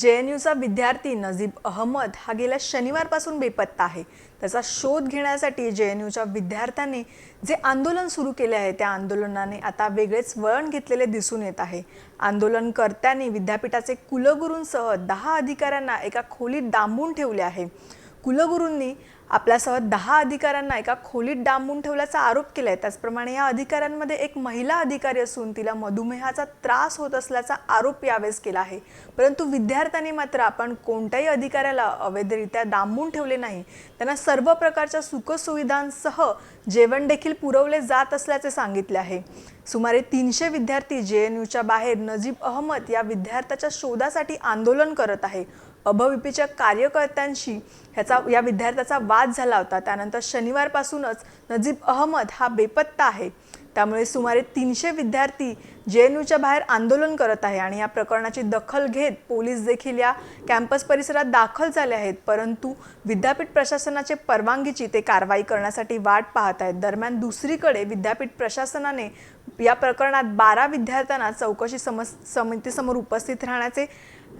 जे एन यूचा विद्यार्थी नजीब अहमद हा गेल्या शनिवारपासून बेपत्ता आहे. त्याचा शोध घेण्यासाठी जे एन यूच्या विद्यार्थ्यांनी जे आंदोलन सुरू केले आहे त्या आंदोलनाने आता वेगळेच वळण घेतलेले दिसून येत आहे. आंदोलनकर्त्यांनी विद्यापीठाचे कुलगुरूंसह दहा अधिकाऱ्यांना एका खोलीत डांबून ठेवले आहे. कुलगुरूंनी आपल्यासह दहा अधिकाऱ्यांना एका खोलीत डांबून ठेवल्याचा आरोप केलाय. त्याचप्रमाणे या अधिकाऱ्यांमध्ये एक महिला अधिकारी असून तिला मधुमेहाचा त्रास होत असल्याचा आरोप यावेळेस केला आहे. परंतु विद्यार्थ्यांनी मात्र आपण कोणत्याही अधिकाऱ्याला अवैधरित्या डांबून ठेवले नाही. त्यांना सर्व प्रकारच्या सुखसुविधांसह जेवण देखील पुरवले जात असल्याचे सांगितले आहे. सुमारे तीनशे विद्यार्थी जे एन यूच्या बाहेर नजीब अहमद या विद्यार्थ्याच्या शोधासाठी आंदोलन करत आहे. अभविपीच्या कार्यकर्त्यांशी ह्याचा या विद्यार्थ्याचा वाद झाला होता. त्यानंतर शनिवारपासूनच नजीब अहमद हा बेपत्ता आहे. त्यामुळे सुमारे तीनशे विद्यार्थी जे एन यूच्या बाहेर आंदोलन करत आहे आणि या प्रकरणाची दखल घेत पोलीस देखील या कॅम्पस परिसरात दाखल झाले आहेत. परंतु विद्यापीठ प्रशासनाचे परवानगीची ते कारवाई करण्यासाठी वाट पाहत आहेत. दरम्यान दुसरीकडे विद्यापीठ प्रशासनाने या प्रकरणात बारा विद्यार्थ्यांना चौकशी समस समितीसमोर उपस्थित राहण्याचे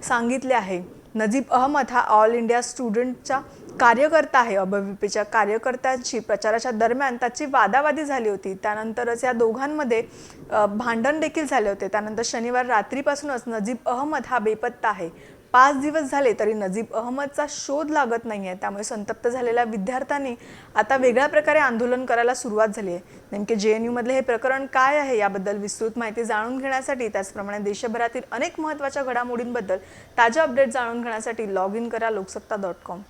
सांगितले आहे. नजीब अहमद हा ऑल इंडिया स्टुडंटचा कार्यकर्ता आहे अभविपीच्या कार्यकर्त्यांशी प्रचाराच्या दरम्यान त्याची वादावादी झाली होती. त्यानंतरच या दोघांमध्ये भांडण देखील झाले होते. त्यानंतर शनिवार रात्रीपासूनच नजीब अहमद हा बेपत्ता आहे. पाच दिवस झाले तरी नजीब अहमदचा शोध लागत नाही आहे त्यामुळे संतप्त झालेल्या विद्यार्थ्यांनी आता वेगळ्या प्रकारे आंदोलन करायला सुरुवात झाली आहे. नेमके जे एन यूमधले हे प्रकरण काय आहे याबद्दल विस्तृत माहिती जाणून घेण्यासाठी त्याचप्रमाणे देशभरातील अनेक महत्त्वाच्या घडामोडींबद्दल ताज्या अपडेट जाणून घेण्यासाठी लॉग इन करा लोकसत्ता डॉट कॉम.